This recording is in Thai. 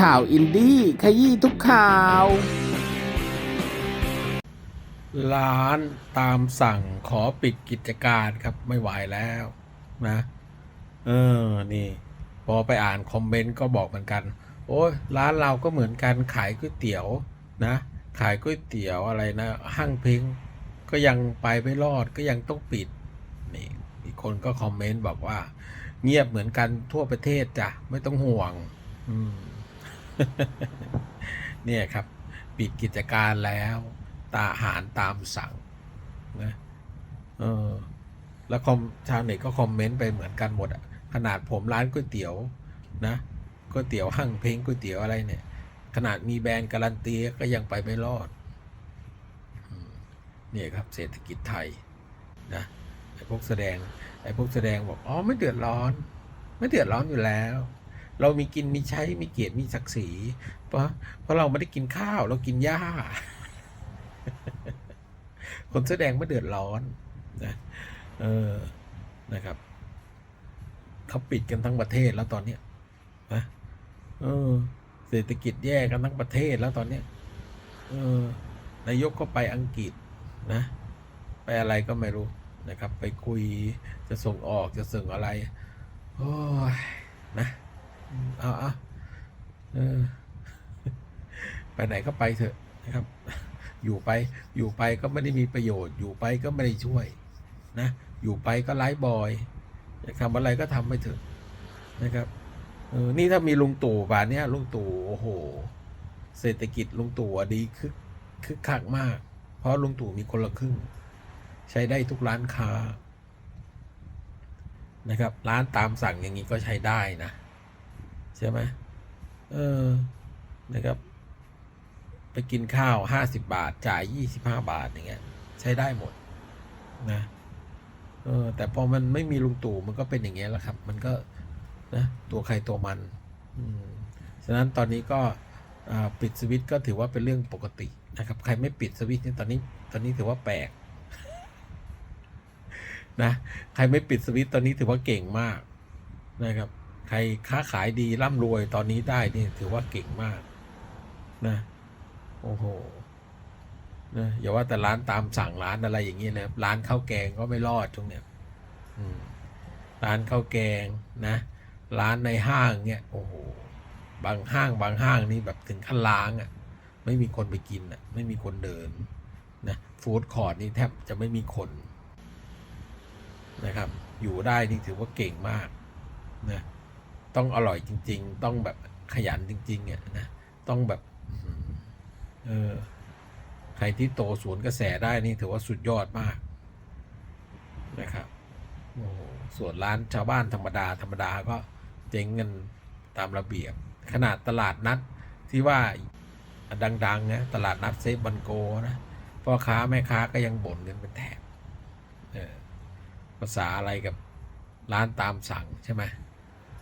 ข่าวอินดี้ขยี้ทุกข่าว ร้านตามสั่งขอปิดกิจการครับไม่ไหวแล้วนะ เออ นี่ พอไปอ่านคอมเมนต์ก็บอกเหมือนกัน โอ้ยร้านเราก็เหมือนกันขายก๋วยเตี๋ยวนะ ขายก๋วยเตี๋ยวอะไรนะห้างพิงก็ยังไปไม่รอดก็ยังต้องปิด นี่อีกคนก็คอมเมนต์บอกว่า เงียบเหมือนกันทั่วประเทศจ้ะไม่ต้องห่วง อืม เนี่ยครับ ปิดกิจการแล้วตาอาหารตามสั่งนะเออแล้วคอมชาวเน็ตก็คอมเมนต์ไปเหมือนกันหมดอะขนาดผมร้านก๋วยเตี๋ยวนะก๋วยเตี๋ยวหั่งเพ้งก๋วยเตี๋ยวอะไรเนี่ย ขนาดมีแบรนด์การันตีก็ยังไปไม่รอดเนี่ยครับเศรษฐกิจไทยนะไอ้พวกแสดงไอ้พวกแสดงบอกอ๋อไม่เดือดร้อน ไม่เดือดร้อนอยู่แล้ว เรามีกินมีใช้มีเกียรติมีศักดิ์ศรี เพราะเพราะเราไม่ได้กินข้าวเรากินหญ้า คนแสดงไม่เดือดร้อนนะเออนะครับเขาปิดกันทั้งประเทศแล้วตอนเนี้ยนะเออ เศรษฐกิจแย่กันทั้งประเทศแล้วตอนเนี้ยเออนายกก็ไปอังกฤษนะ ไปอะไรก็ไม่รู้นะครับ ไปคุยจะส่งออกจะส่งอะไร โอ้ยนะ เอาเอาเออไปไหนก็ไปเถอะนะครับ อยู่ไป อยู่ไปก็ไม่ได้มีประโยชน์ อยู่ไปก็ไม่ได้ช่วย นะ อยู่ไปก็ไร้บอยอยากทำอะไรก็ทำไปเถอะนะครับเออนี่ถ้ามีลุงตู่ป่านเนี้ยลุงตู่โอ้โห เศรษฐกิจลุงตู่ดีคึกคึกคักมาก เพราะลุงตู่มีคนละครึ่ง ใช้ได้ทุกร้านค้านะครับ ร้านตามสั่งอย่างนี้ก็ใช้ได้นะ ใช่ไหมเออนะครับ ไปกินข้าวห้าสิบบาท จ่ายยี่สิบห้าบาทอย่างเงี้ย ใช้ได้หมดนะเออแต่พอมันไม่มีลุงตู่มันก็เป็นอย่างเงี้ยแหละครับ มันก็นะตัวใครตัวมันอืมฉะนั้นตอนนี้ก็ปิดสวิตช์ก็ถือว่าเป็นเรื่องปกตินะครับ ใครไม่ปิดสวิตช์นี่ตอนนี้ตอนนี้ถือว่าแปลกนะใครไม่ปิดสวิตช์ตอนนี้ถือว่าเก่งมากนะครับ ใครค้าขายดีร่ำรวยตอนนี้ได้นี่ถือว่าเก่งมากนะโอ้โหนะอย่าว่าแต่ร้านตามสั่งร้านอะไรอย่างนี้เลยร้านข้าวแกงก็ไม่รอดช่วงเนี้ยร้านข้าวแกงนะ ร้านในห้างเนี่ยโอ้โหบางห้างบางห้างนี่แบบถึงขั้นล้างอะ่ะ ไม่มีคนไปกินอะ่ะ ไม่มีคนเดินนะฟู้ดคอร์ทนี่แทบจะไม่มีคนนะครับ อยู่ได้นี่ถือว่าเก่งมากนะ ต้องอร่อยจริง ๆ ต้องแบบขยันจริงๆอะนะต้องแบบเออใครที่โตสวนกระแสได้นี่ถือว่าสุดยอดมากนะครับโอ้ส่วนร้านชาวบ้านธรรมดา ธรรมดาก็เจ๊งเงินตามระเบียบ ขนาดตลาดนัดที่ว่าดังๆนะตลาดนัดเซฟบันโกนะพ่อค้าแม่ค้าก็ยังบ่นกันเป็นแถบภาษาอะไรกับร้านตามสั่งใช่ไหม